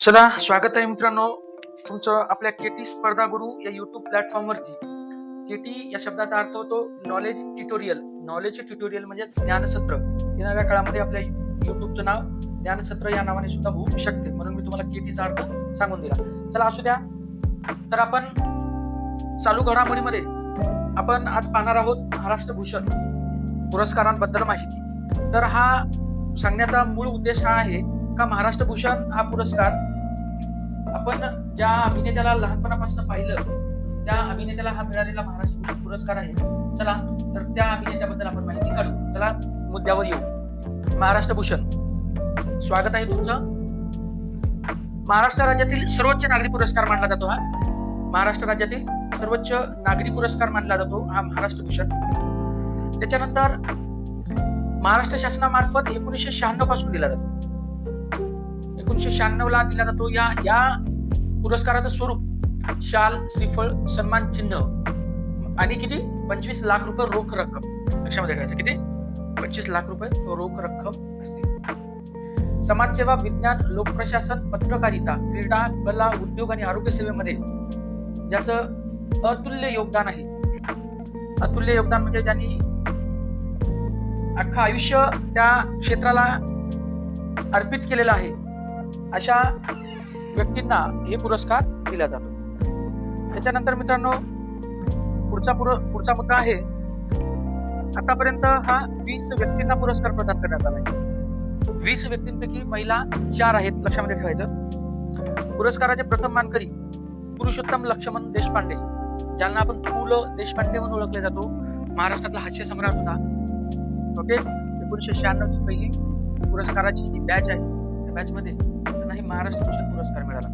चला स्वागत आहे मित्रांनो. तुमचं आपल्या केटी स्पर्धा गुरु या युट्यूब प्लॅटफॉर्मवरती केटी या शब्दाचा अर्थ होतो नॉलेज ट्युटोरियल नॉलेज ट्युटोरियल म्हणजे ज्ञानसत्र. येणाऱ्या काळामध्ये आपल्या युट्यूबचं नाव ज्ञानसत्र या नावाने सुद्धा होऊ शकते. म्हणून मी तुम्हाला केटीचा अर्थ सांगून दिला. चला असू द्या. तर आपण चालू घडामोडीमध्ये आपण आज पाहणार आहोत महाराष्ट्र भूषण पुरस्कारांबद्दल माहिती. तर हा सांगण्याचा मूळ उद्देश हा आहे का महाराष्ट्र भूषण हा पुरस्कार आपण ज्या अभिनेत्याला लहानपणापासून पाहिलं त्या अभिनेत्याला हा मिळालेला महाराष्ट्र पुरस्कार आहे. चला तर त्या अभिनेत्याबद्दल आपण माहिती काढू. चला मुद्द्यावर येऊ. महाराष्ट्र भूषण स्वागत आहे तुमचं. महाराष्ट्र राज्यातील सर्वोच्च नागरी पुरस्कार मानला जातो हा. महाराष्ट्र राज्यातील सर्वोच्च नागरी पुरस्कार मानला जातो हा महाराष्ट्र भूषण. त्याच्यानंतर महाराष्ट्र शासनामार्फत एकोणीसशे शहाण्णवपासून दिला जातो. एकोणीशे शहाण्णव ला दिला जातो. या या पुरस्काराचं स्वरूप शाल श्रीफळ सन्मान चिन्ह आणि किती? पंचवीस लाख रुपये रोख रक्कम. लक्षामध्ये ठेवायचं. किती? पंचवीस लाख रुपये रोख रक्कम असते. समाजसेवा विज्ञान लोकप्रशासन पत्रकारिता क्रीडा कला उद्योग आणि आरोग्य सेवेमध्ये ज्याचं अतुल्य योगदान आहे. अतुल्य योगदान म्हणजे ज्यांनी अख्खं आयुष्य त्या क्षेत्राला अर्पित केलेलं आहे. अशा व्यक्तींना हे पुरस्कार दिला जातो. त्याच्यानंतर मित्रांनो पुढचा पुर पुढचा मुद्दा आहे. आतापर्यंत हा वीस व्यक्तींना पुरस्कार प्रदान करण्यात आला आहे. वीस व्यक्तींपैकी महिला चार आहेत लक्षामध्ये ठेवायचं पुरस्काराचे प्रथम मानकरी पुरुषोत्तम लक्ष्मण देशपांडे. ज्यांना आपण पु ल देशपांडे म्हणून ओळखले जातो. महाराष्ट्रातला हास्य सम्राट होता. ओके? एकोणीसशे शहाण्णवची पहिली पुरस्काराची जी बॅच आहे बॅच मध्ये त्यांना हे महाराष्ट्र भूषण पुरस्कार मिळाला.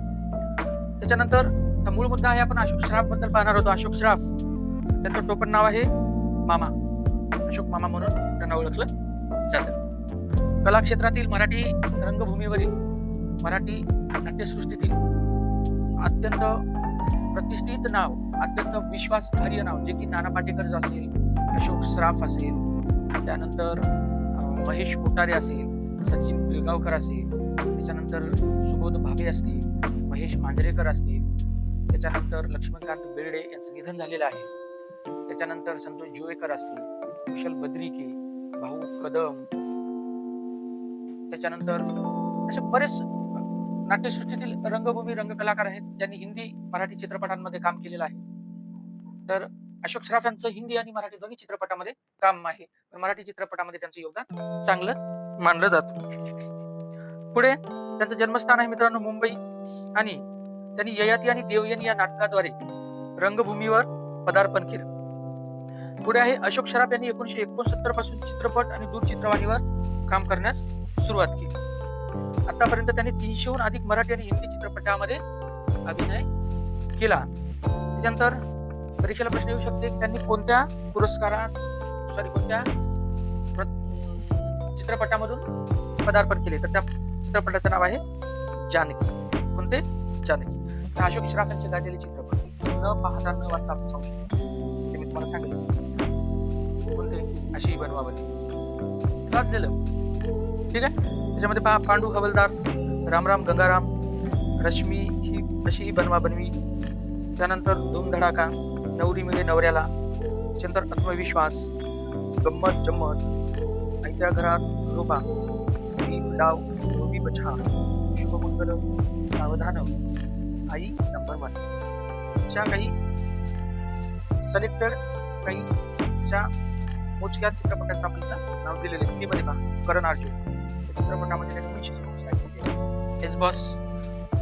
त्याच्यानंतर मूळ मुद्दा आहे आपण अशोक श्राफबद्दल पाहणार होतो. अशोक श्राफ त्यांचं टोपण नाव आहे मामा. अशोक मामा म्हणून त्यांना ओळखलं जातं. कला क्षेत्रातील मराठी रंगभूमीवरील मराठी नाट्यसृष्टीतील अत्यंत प्रतिष्ठित नाव अत्यंत विश्वासार्ह नाव जे की नाना पाटेकर असेल अशोक श्राफ असेल त्यानंतर महेश कोटारे असेल सचिन पिळगावकर असेल त्याच्यानंतर सुबोध भावे असतील महेश मांजरेकर असतील त्याच्यानंतर लक्ष्मीकांत बेर्डे यांचं निधन झालेलं आहे. त्याच्यानंतर संतोष जुळेकर असतील कुशल बद्रिके भाऊ कदम. त्याच्यानंतर असे बरेच नाट्यसृष्टीतील रंगभूमी रंगकलाकार आहेत ज्यांनी हिंदी मराठी चित्रपटांमध्ये काम केलेलं आहे. तर अशोक श्राफ यांचं हिंदी आणि मराठी दोन्ही चित्रपटामध्ये काम आहे. पण मराठी चित्रपटामध्ये त्यांचं योगदान चांगलं मानलं जातं. पुढे त्यांचं जन्मस्थान आहे मित्रांनो मुंबई. आणि त्यांनी ययाती आणि देवयनी या नाटकाद्वारे रंगभूमीवर पदार्पण केलं. पुढे आहे अशोक शराफ यांनी एकोणीशे एकोणसत्तरपासून चित्रपट आणि दूरचित्रवाणीवर काम करण्यास सुरुवात केली. आतापर्यंत त्यांनी तीनशेहून अधिक मराठी आणि हिंदी चित्रपटामध्ये अभिनय केला. त्याच्यानंतर परीक्षेला प्रश्न येऊ शकते त्यांनी कोणत्या पुरस्कारात सॉरी कोणत्या चित्रपटामधून पदार्पण केले? तर त्या चित्रपटाचं नाव आहे जानकी. कोणते? जानकी. अशोक श्राफांचे गाजलेले चित्रपट. न पाहता न वाचता आपण सांगू शकतो. ते मी तुम्हाला सांगितलं कोणते? अशी बनवावली गाजलेलं. ठीक आहे? त्याच्यामध्ये पहा पांडू हवलदार रामराम गंगाराम रश्मी ही अशी ही बनवा बनवी. त्यानंतर धूमधडाका नवरी मिळे नवऱ्याला त्याच्यानंतर आत्मविश्वास गंमत जम्मत आईच्या घरात रोपा ही डाव रोबी बछा शुभमंगल सावधान आई नंबर वन. अशा काही सलेक्टर काही अशा मोजक्या चित्रपटांचं आपल्याला नाव दिलेले हिंदीमध्ये पहा करण अर्जुन चित्रपटामध्ये त्यांनी विशेष भूमिका केली एस बॉस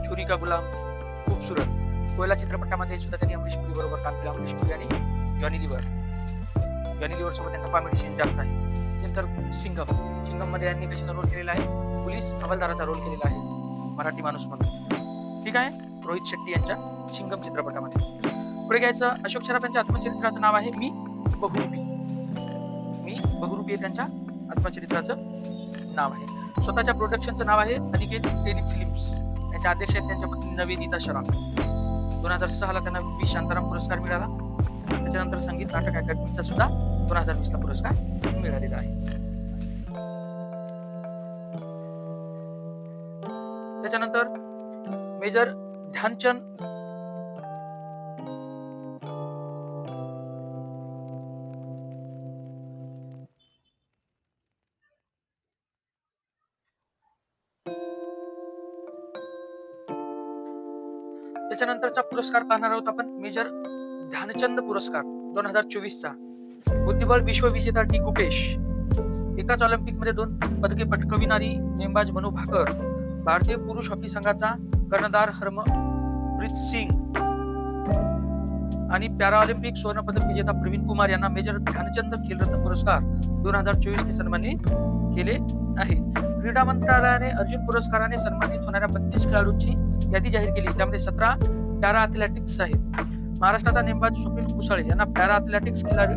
छुरी का गुलाम. खूबसूरत कोयला चित्रपटामध्ये सुद्धा त्यांनी अमरीश पुरी बरोबर काम केलं. अमरीश पुरी आणि जॉनी लिव्हर. जॉनी लिव्हर सोबत त्यांचा कॉमेडी सीन जास्त आहे. नंतर सिंगम सिंगममध्ये यांनी कशाचा रोल केलेला आहे? पोलीस हवालदाराचा रोल केलेला आहे. मराठी माणूस म्हणून. ठीक आहे? रोहित शेट्टी यांच्या सिंगम चित्रपटामध्ये. पुढे घ्यायचं अशोक शराफ यांच्या आत्मचरित्राचं नाव आहे मी बहुरूपी. मी बहुरूपी त्यांच्या आत्मचरित्राचं नाव आहे. स्वतःच्या प्रोडक्शनचं नाव आहे अनिकेत टेलिफिल्म्स त्यांच्या अध्यक्ष आहेत त्यांच्या पत्नी नवेदिता शराफ. दोन हजार सहाला त्यांना बी शांताराम पुरस्कार मिळाला. त्याच्यानंतर संगीत नाटक अकादमीचा सुद्धा दोन हजार वीस ला पुरस्कार मिळालेला आहे. त्याच्यानंतर मेजर ध्यानचंद. त्याच्यानंतरचा पुरस्कार पाहणार आहोत आपण मेजर ध्यानचंद पुरस्कार दोन हजार चोवीस चा बुद्धिबळ विश्वविजेता टी. गुपेश. एकाच ऑलिम्पिकमध्ये दोन पदके पटकविणारी नेमबाज मनू भाकर. भारतीय पुरुष हॉकी संघाचा कर्णधार हरमप्रीत सिंग आणि पॅराऑलिम्पिक सुवर्णपदक विजेता प्रवीण कुमार यांना मेजर ध्यानचंद खेलरत्न पुरस्कार दोन हजार चोवीस ने सन्मानित केले आहे. क्रीडा मंत्रालयाने अर्जुन पुरस्काराने सन्मानित होणाऱ्या बत्तीस खेळाडूंची यादी जाहीर केली. त्यामध्ये सतरा पॅरा अथलेटिक्स आहेत. महाराष्ट्राचा नेमबाज सुनील कुसाळे यांना पॅरा अथलेटिक्स खिलाडी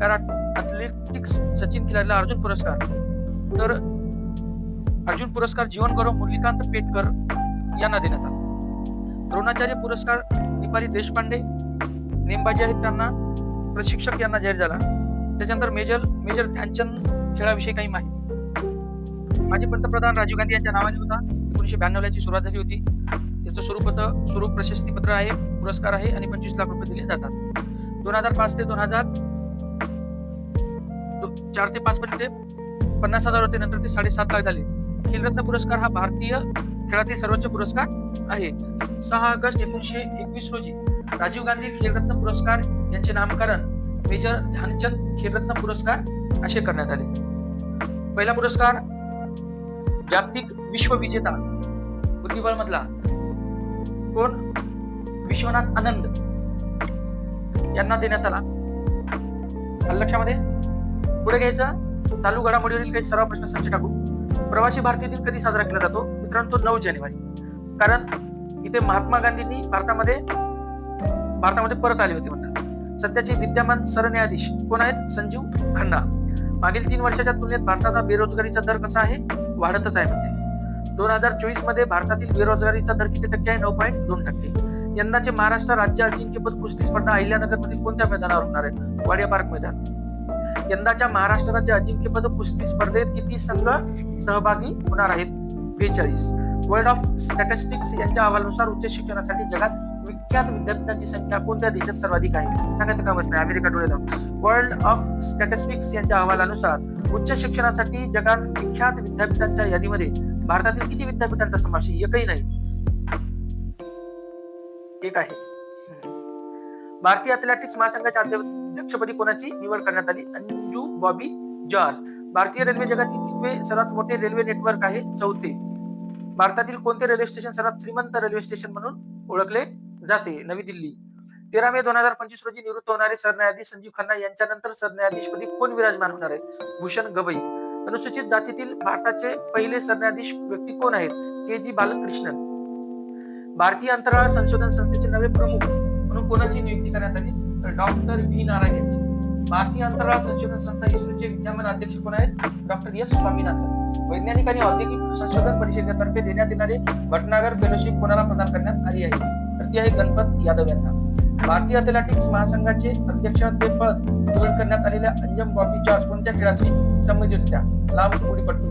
पॅरा अथलेटिक्स सचिन खिलाडीला अर्जुन पुरस्कार. तर अर्जुन पुरस्कार जीवन गौरव मुरलीकांत पेटकर यांना देण्यात आला. द्रोणाचार्य पुरस्कार दीपाली देशपांडे नेमबाजी आहेत त्यांना प्रशिक्षक यांना जाहीर झाला. त्याच्यानंतर मेजर मेजर ध्यानचंद खेळाविषयी काही माहिती. माजी पंतप्रधान राजीव गांधी यांच्या नावाने होता एकोणीशे ब्याण्णव याची सुरुवात झाली होती. त्याचं स्वरूप स्वरूप प्रशस्तीपत्र आहे पुरस्कार आहे आणि पंचवीस लाख रुपये दिले जातात. दोन हजार पाच ते दोन हजार चार ते पाच पर्यंत पन्नास हजार होते नंतर ते साडेसात लाख झाले. खेलरत्न पुरस्कार हा भारतीय खेळातील सर्वोच्च पुरस्कार आहे. सहा ऑगस्ट एकोणीशे एकवीस रोजी राजीव गांधी खेलरत्न पुरस्कार यांचे नामकरण मेजर ध्यानचंद खेलरत्न पुरस्कार असे करण्यात आले. पहिला पुरस्कार जागतिक विश्वविजेता बुद्धिबळ मधला कोण? विश्वनाथ आनंद यांना देण्यात आला. लक्षामध्ये? पुढे घ्यायचं. चालू घडामोडीवरील काही सर्व प्रश्न संच टाकू प्रवासी भारतीय दिन कधी साजरा केला जातो? मित्रांनो तो नऊ जानेवारी. कारण इथे महात्मा गांधींनी भारतामध्ये भारतामध्ये परत आले होते म्हणतात. सध्याचे विद्यमान सरन्यायाधीश कोण आहेत? संजीव खन्ना. मागील तीन वर्षाच्या तुलनेत भारताचा बेरोजगारीचा दर कसा आहे? वाढतच आहे म्हणते. दोन हजार चोवीसमध्ये भारतातील बेरोजगारीचा दर किती टक्के आहे? नऊ पॉईंट दोन टक्के. यंदाचे महाराष्ट्र राज्य अजिंक्यपद कुस्ती स्पर्धा अहिल्यानगर मधील कोणत्या मैदानावर होणार आहे? वाडिया पार्क मैदान. यंदाच्या महाराष्ट्र राज्य अजिंक्यपद कुस्ती स्पर्धेत किती संघ सहभागी होणार आहेत? बेचाळीस. वर्ल्ड ऑफ स्टॅटिस्टिक्स यांच्या अहवालानुसार उच्च शिक्षणासाठी जगात विख्यात विद्यापीठांची संख्या कोणत्या देशात सर्वाधिक आहे? सांगायचं कामच नाही अमेरिका डोळे वर्ल्ड ऑफ स्टॅटिस्टिक्स यांच्या अहवालानुसार उच्च शिक्षणासाठी जगात विख्यात विद्यापीठांच्या यादीमध्ये भारतातील किती विद्यापीठांचा समावेश? एकही नाही. एक आहे. भारतीय अथलेटिक्स महासंघाच्या अध्यक्षपदी कोणाची निवड करण्यात आली? अंजू बॉबी जॉर्ज. भारतीय रेल्वे जगातील कितवे सर्वात मोठे रेल्वे नेटवर्क आहे चौथे. भारतातील कोणते रेल्वे स्टेशन सर्वात श्रीमंत रेल्वे स्टेशन म्हणून ओळखले जाते? नवी दिल्ली. तेरा मे दोन हजार पंचवीस रोजी निवृत्त होणारे सरन्यायाधीश संजीव खन्ना यांच्यानंतर सरन्यायाधीशपदी कोण विराजमान होणार आहे? भूषण गवई. अनुसूचित जातीतील भारताचे पहिले सरन्यायाधीश व्यक्ती कोण आहेत? के जी बालकृष्णन. भारतीय अंतराळ संशोधन संस्थेचे नवे प्रमुख म्हणून कोणाची नियुक्ती करण्यात आली? तर डॉक्टर व्ही नारायण भारतीय अंतराळ संशोधन संस्था इस्रोचे विद्यमान अध्यक्ष कोण आहेत? Doctor S Swaminathan. वैज्ञानिक आणि औद्योगिक संशोधन परिषदेतर्फे देण्यात येणारे भटनागर फेलोशिप कोणाला प्रदान करण्यात आली आहे. तर ती आहे गणपत यादव यांना. भारतीय अथलेटिक्स महासंघाचे अध्यक्षपद निवड करण्यात आलेल्या अंजम बॉबी जॉर्ज कोणत्या खेळाशी संबंधित होत्या लांब उडीपट्टू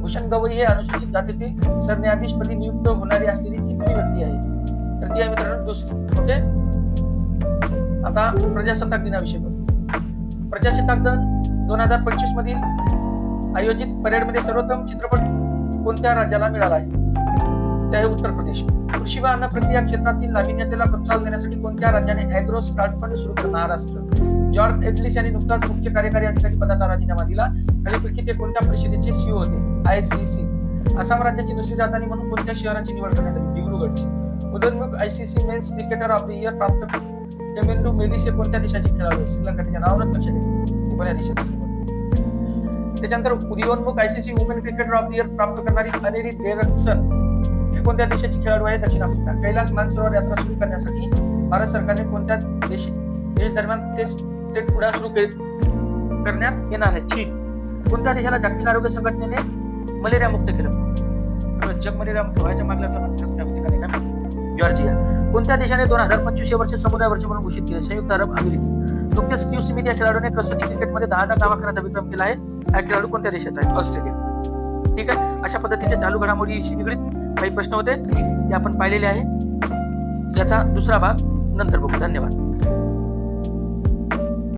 भूषण गवई हे अनुसूचित जातीतील सरन्यायाधीशपदी नियुक्त होणारी असलेली तिसरी व्यक्ती आहे. तर ती आहे मित्रांनो दुसरी. ओके? आता प्रजासत्ताक दिनाविषयी बघू प्रजासत्ताक दिन दोन हजार पंचवीस मधील आयोजित परेडमध्ये सर्वोत्तम चित्रपट कोणत्या राज्याला मिळाला आहे? ते आहे उत्तर प्रदेश. कृषी व अन्न प्रक्रिया क्षेत्रातील नाविन्यतेला प्रोत्साहन देण्यासाठी कोणत्या राज्याने अॅग्रो स्टार्ट फंड सुरू केलं? महाराष्ट्र. जॉर्ज एडलिस यांनी नुकताच मुख्य कार्यकारी अधिकारी पदाचा राजीनामा दिला. खालीपैकी ते कोणत्या परिषदेचे सीओ होते? आयसीसी आसाम राज्याची दुसरी राजधानी म्हणून कोणत्या शहराची निवड करण्यात आली? दिब्रुगडची. उदयोन्मुख ICC men's cricketer of the year प्राप्त टेमेंडू मेडिस हे कोणत्या देशाचे खेळाडू आहेत श्रीलंका त्याच्या नावावरच लक्ष देते कोणत्या पण त्याच्यानंतर उदयोन्मुख ICC women cricketer of the year प्राप्त करणारी अनेरी डेरक्सन हे कोणत्या देशाची खेळाडू आहे? दक्षिण आफ्रिका. कैलास मानसरोवर यात्रा सुरू करण्यासाठी भारत सरकारने कोणत्या देश देश दरम्यान थेट उड्या सुरू करण्यात येणार आहे चीन. कोणत्या देशाला जागतिक आरोग्य संघटनेने मलेरिया मुक्त केलं जग मलेरिया मुक्त व्हायच्या मागल्या जॉर्जिया. कोणत्या देशाने दोन हजार पंचवीस वर्ष समुदाय वर्ष म्हणून घोषित केले? संयुक्त अरब अमेरिका नुकतेच स्टीव्ह स्मिथ या खेळाडूने कसोटी क्रिकेटमध्ये दहा हजार धावा करण्याचा विक्रम केला आहे. हा खेळाडू कोणत्या देशाचा आहे? ऑस्ट्रेलिया. ठीक आहे? अशा पद्धतीच्या चालू घडामोडीशी निगडीत काही प्रश्न होते. ते आपण पाहिलेले आहे. याचा दुसरा भाग नंतर बघू. धन्यवाद.